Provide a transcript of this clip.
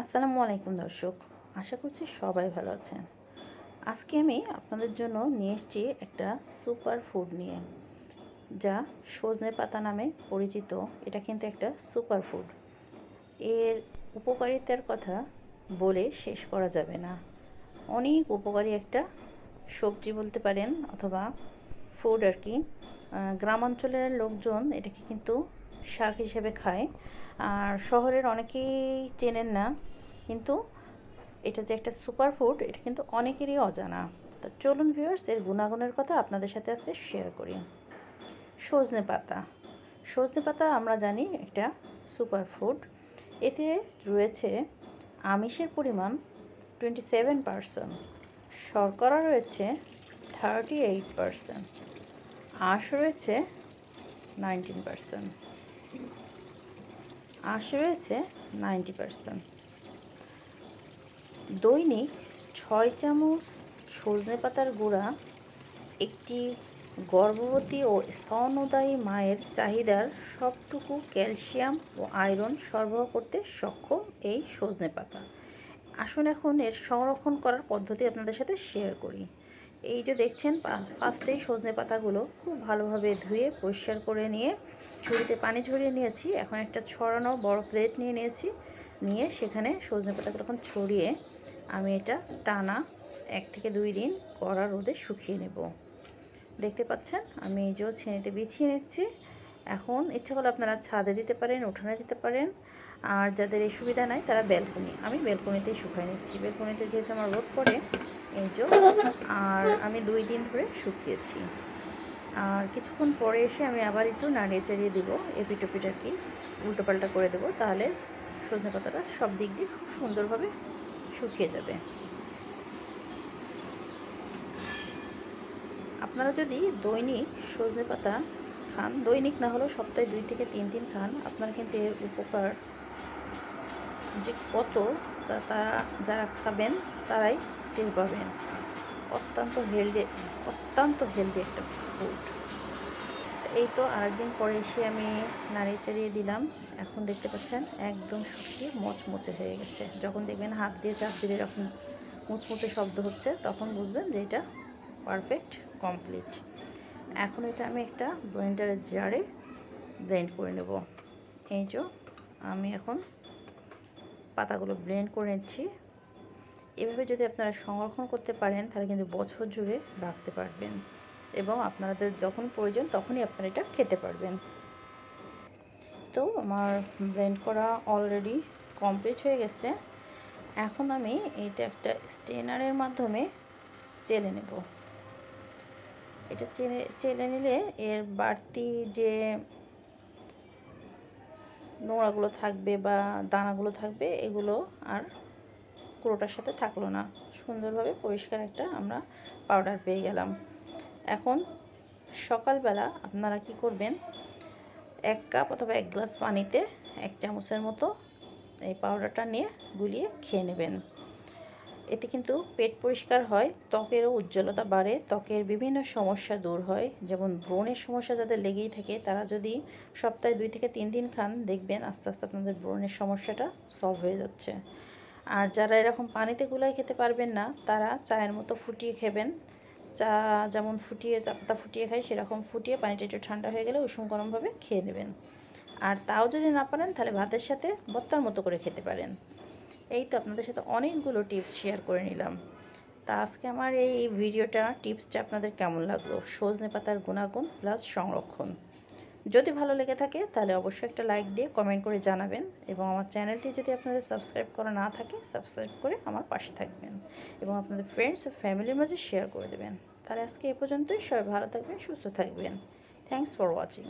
আসসালামু আলাইকুম দর্শক, আশা করছি সবাই ভালো আছেন। আজকে আমি আপনাদের জন্য নিয়ে এসেছি একটা সুপার ফুড নিয়ে, যা সজনে পাতা নামে পরিচিত। এটা কিন্তু একটা সুপার ফুড। এর উপকারিতার কথা বলে শেষ করা যাবে না। অনেক উপকারী একটা সবজি বলতে পারেন, অথবা ফুড আর কি। গ্রামাঞ্চলের লোকজন এটাকে কিন্তু শাক হিসেবে খায়। আর শহরের অনেকেই চেনেন না, কিন্তু এটা যে একটা সুপার ফুড এটা কিন্তু অনেকেরই অজানা। তা চলুন ভিউয়ার্স এর গুণাগুণের কথা আপনাদের সাথে আজকে শেয়ার করি। সজনে পাতা। সজনে পাতা আমরা জানি একটা সুপার ফুড এতে রয়েছে আমিষের পরিমাণ টোয়েন্টি সেভেন পারসেন্ট শর্করা রয়েছে থার্টি এইট পারসেন্ট আঁশ রয়েছে নাইনটিন পারসেন্ট আঁশ রয়েছে নাইনটি পারসেন্ট দৈনিক ছয় চামচ সজনে পাতার গুঁড়া, একটি গর্ভবতী ও স্তন্যদায়ী মায়ের চাহিদার সবটুকু ক্যালসিয়াম ও আয়রন সরবরাহ করতে সক্ষম এই সজনে পাতা। আসুন এখন এর সংরক্ষণ করার পদ্ধতি আপনাদের সাথে শেয়ার করি। এই যে দেখছেন ফার্স্টেই সজনে পাতাগুলো খুব ভালোভাবে ধুয়ে পরিষ্কার করে নিয়ে ঝুড়িতে পানি ঝরিয়ে নিয়েছি। এখন একটা ছড়ানো বড় প্লেট নিয়ে নিয়েছি। নিয়ে সেখানে সজনে পাতাগুলো এখন ছড়িয়ে আমি এটা টানা এক থেকে দুই দিন কড়া রোদে শুকিয়ে নেব। দেখতে পাচ্ছেন, আমি এই যে ছেনিতে বিছিয়ে নিচ্ছি। এখন ইচ্ছা করলে আপনারা ছাদে দিতে পারেন, উঠানে দিতে পারেন। আর যাদের এই সুবিধা নাই, তারা ব্যালকনি আমি ব্যালকনিতেই শুকাই নিচ্ছি। ব্যালকনিতে যেহেতু আমার রোদ পড়ে, এই আর আমি দুই দিন ধরে শুকিয়েছি। আর কিছুক্ষণ পরে এসে আমি আবার একটু নাড়িয়ে চাড়িয়ে দেবো এপিটোপিট আর কি, উল্টোপাল্টা করে দেবো, তাহলে সজনে পাতাটা সব দিক দিয়ে খুব সুন্দরভাবে শুকিয়ে যাবে। আপনারা যদি দৈনিক সজনে পাতা খান, দৈনিক না হলেও সপ্তাহে দুই থেকে তিন দিন খান, আপনারা কিন্তু এর উপকার কত তারা যারা খাবেন, তারাই টের পাবেন। অত্যন্ত হেলদি অত্যন্ত হেলদি একটা ফুড এই তো আরেকদিন পরে এসে আমি নাড়িয়ে চাড়িয়ে দিলাম। এখন দেখতে পাচ্ছেন একদম শুকিয়ে মচমচে হয়ে গেছে। যখন দেখবেন হাত দিয়ে চাপ দিলে যখন মুচমুচে শব্দ হচ্ছে, তখন বুঝবেন যে এটা পারফেক্ট কমপ্লিট এখন এটা আমি একটা ব্লেন্ডারের জারে ব্লেন্ড করে নেব। এই যে আমি এখন পাতাগুলো ব্লেন্ড করে নিচ্ছি। এভাবে যদি আপনারা সংরক্ষণ করতে পারেন, তাহলে কিন্তু বছর জুড়ে রাখতে পারবেন এবং আপনাদের যখন প্রয়োজন তখনই আপনারা এটা খেতে পারবেন। তো আমার ব্লেন্ড করা অলরেডি কমপ্লিট হয়ে গেছে। এখন আমি এটা একটা স্টেনারের মাধ্যমে চেলে নেব। এটা চেলে চেলে নিলে এর বাড়তি যে নোংরাগুলো থাকবে বা দানাগুলো থাকবে, এগুলো আর পুরোটার সাথে থাকল না। সুন্দরভাবে পরিষ্কার একটা আমরা পাউডার পেয়ে গেলাম। এখন সকালবেলা আপনারা কি করবেন? এক কাপ অথবা এক গ্লাস পানিতে এক চামচের মতো এই পাউডারটা নিয়ে গুলিয়ে খেয়ে নেবেন। এতে কিন্তু পেট পরিষ্কার হয়, ত্বকেরও উজ্জ্বলতা বাড়ে, ত্বকের বিভিন্ন সমস্যা দূর হয়, যেমন ব্রণের সমস্যা যাদের লেগেই থাকে, তারা যদি সপ্তাহে দুই থেকে তিন দিন খান, দেখবেন আস্তে আস্তে আপনাদের ব্রণের সমস্যাটা সলভ হয়ে যাচ্ছে। আর যারা এরকম পানিতে গুলাই খেতে পারবেন না, তারা চায়ের মতো ফুটিয়ে খেবেন। চা যেমন ফুটিয়ে, চা পাতা ফুটিয়ে খাই সেরকম ফুটিয়ে পানিটা একটু ঠান্ডা হয়ে গেলে উষুম গরমভাবে খেয়ে নেবেন। আর তাও যদি না পারেন, তাহলে ভাতের সাথে বত্তার মতো করে খেতে পারেন। এই তো আপনাদের সাথে অনেকগুলো টিপস শেয়ার করে নিলাম। তা আজকে আমার এই ভিডিওটা টিপসটা আপনাদের কেমন লাগল? সজনে পাতার গুণাগুণ প্লাস সংরক্ষণ। যদি ভালো লেগে থাকে, তাহলে অবশ্যই একটা লাইক দিয়ে কমেন্ট করে জানাবেন এবং আমার চ্যানেলটি যদি আপনাদের সাবস্ক্রাইব করা না থাকে সাবস্ক্রাইব করে আমার পাশে থাকবেন এবং আপনাদের ফ্রেন্ডস ও ফ্যামিলির মাঝে শেয়ার করে দেবেন। তাহলে আজকে এ পর্যন্তই। সবাই ভালো থাকবেন, সুস্থ থাকবেন। Thanks for watching